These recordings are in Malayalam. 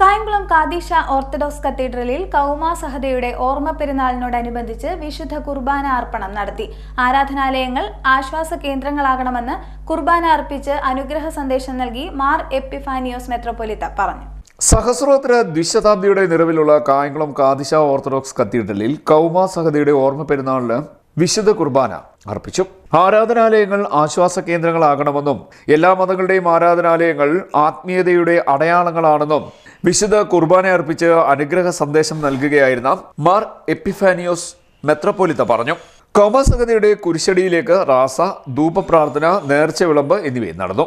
കായംകുളം കാദീഷ ഓർത്തഡോക്സ് കത്തീഡ്രലിൽ കൗമാ സഹദയുടെ ഓർമ്മ പെരുന്നാളിനോടനുബന്ധിച്ച് വിശുദ്ധ കുർബാന അർപ്പണം നടത്തി. ആരാധനാലയങ്ങൾ ആശ്വാസ കേന്ദ്രങ്ങളാകണമെന്ന് കുർബാന അർപ്പിച്ച് അനുഗ്രഹ സന്ദേശം നൽകി മാർ എപ്പിഫാനിയോസ് മെത്രോപൊലിത്ത പറഞ്ഞു. സഹസ്രോത്ര ദ്വിശതാബ്ദിയുടെ നിറവിലുള്ള കായംകുളം കാദിശ ഓർത്തഡോക്സ് കത്തീഡ്രലിൽ കൗമാ സഹദയുടെ ഓർമ്മ പെരുന്നാളിന് വിശുദ്ധ കുർബാന അർപ്പിച്ചു. ആരാധനാലയങ്ങൾ ആശ്വാസ കേന്ദ്രങ്ങളാകണമെന്നും എല്ലാ മതങ്ങളുടെയും ആരാധനാലയങ്ങൾ ആത്മീയതയുടെ അടയാളങ്ങളാണെന്നും വിശുദ്ധ കുർബാന അർപ്പിച്ച് അനുഗ്രഹ സന്ദേശം നൽകുകയായിരുന്ന മാർ എപ്പിഫാനിയോസ് മെത്രപ്പോലിത്ത പറഞ്ഞു. കോമസഗതിയുടെ കുരിശടിയിലേക്ക് റാസ ധൂപപ്രാർത്ഥന നേർച്ച വിളമ്പ് എന്നിവയും നടന്നു.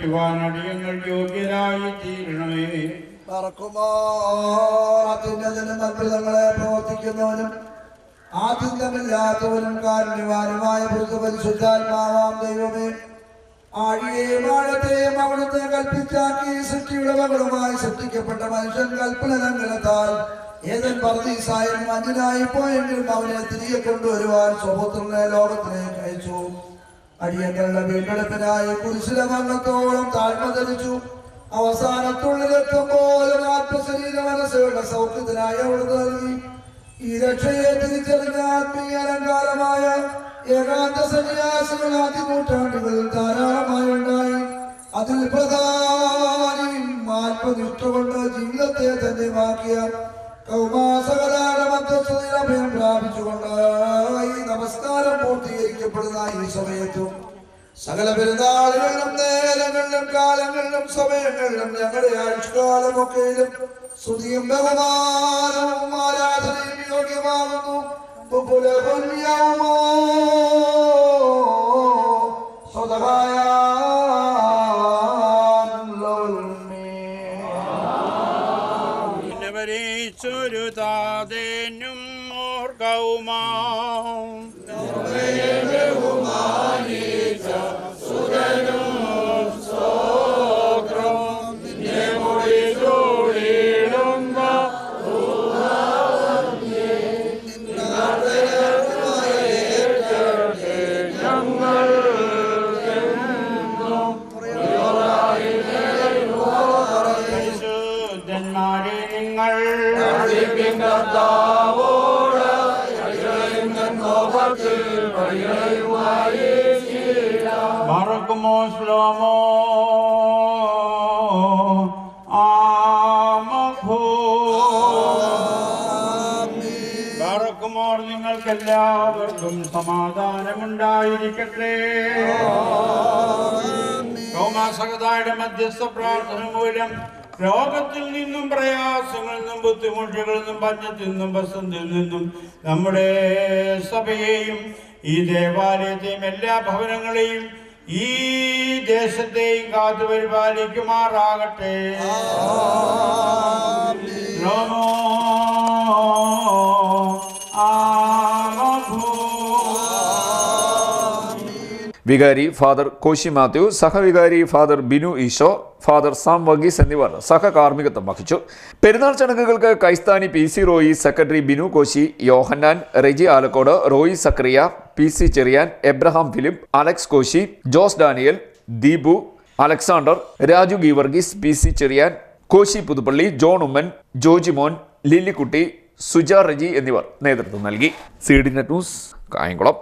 വരേറ്റുവാൻ അടിയങ്ങൾ യോഗ്യരായി തീരണമേ. അത്ഭുതങ്ങളെ പ്രവർത്തിക്കുന്നവനും ആദ്യന്തമില്ലാത്തവനും കാരുണ്യവാനുമായ പരിശുദ്ധാത്മാവാം ദൈവമേ. ആഴിയെയും ആഴത്തെയും അവിടുത്തെ കൽപ്പിച്ചാക്കി സൃഷ്ടിയുടെ മകളുമായി സൃഷ്ടിക്കപ്പെട്ട മനുഷ്യൻ കൽപ്പനങ്ങളെത്താൽ ഏതൻ പറദീസായും മഞ്ഞനായി പോയെങ്കിലും അവനെ തിരികെ കൊണ്ടുവരുവാൻ സ്വപുത്രനെ ലോകത്തിലേക്ക് അയച്ചു. അടിയങ്ങളുടെ വീണ്ടെടുപ്പിനായി കുരിശിലെ മരണത്തോളം താഴ്മ ധരിച്ചു. അവസാനത്തുള്ളിലെത്തുമ്പോൾ ആത്മശരീര മനസ്സുകളുടെ സൗഖ്യത്തിനായി അവിടുന്ന് നൽകി ഈ രക്ഷയെ തിരിച്ചറിഞ്ഞ ആത്മീയ അലങ്കാരമായ ഏകാന്ത സന്യാസികൾ ആദ്യ നൂറ്റാണ്ടുകളിൽ ധാരാളമായി ഉണ്ടായി അതിൽ പ്രധാനിയും ആത്മനിഷ്ഠ കൊണ്ട് ജീവിതത്തെ തന്നെ മാറ്റിയ കൗമാസകരായ മധ്യസ്ഥതയിൽ അഭയം പ്രാപിച്ചുകൊണ്ട് പൂർത്തീകരിക്കപ്പെടുന്ന ഈ സമയത്തും സകല പെരുന്നാളുകളിലും നേരങ്ങളിലും കാലങ്ങളിലും സമയങ്ങളിലും ഞങ്ങളുടെ ആയുഷ്കാലമൊക്കെയിലും സ്തുതിയും ബഹുമാനവും ആരാധനയും യോഗ്യമാകുന്നു. പുലഹുല്യമോ காதேனும் ஓர் கௌமா പരിശുദ്ധന്മാരെ നിങ്ങൾ. മറക്കുമോ ശ്ലോമോ? എല്ലാവർക്കും സമാധാനമുണ്ടായിരിക്കട്ടെ. കൗമാസകതായുടെ മധ്യസ്ഥ പ്രാർത്ഥന മൂലം രോഗത്തിൽ നിന്നും പ്രയാസങ്ങളിൽ നിന്നും ബുദ്ധിമുട്ടുകളിൽ നിന്നും പഞ്ഞത്തിൽ നിന്നും വസന്തിൽ നിന്നും നമ്മുടെ സഭയെയും ഈ ദേവാലയത്തെയും എല്ലാ ഭവനങ്ങളെയും ഈ ദേശത്തെയും കാത്തു പരിപാലിക്കുമാറാകട്ടെ. നമോ വികാരി ഫാദർ കോശി മാത്യു സഹവികാരി ഫാദർ ബിനു ഈശോ ഫാദർ സാം വഗീസ് എന്നിവർ സഹകാർമ്മികത്വം വഹിച്ചു. പെരുന്നാൾ ചടങ്ങുകൾക്ക് കൈസ്ഥാനി P C Roy secretary Binu Koshy Yohannan Reji Alakode Roy Zacharia P C Cherian Abraham Philip Alex Koshy Jose Daniel Deepu Alexander Raju Geevarghese P C Cherian Koshy Puthuppally John Oommen Jojimon Lillikutty Suja Reji എന്നിവർ നേതൃത്വം നൽകി. C D net news Kayamkulam.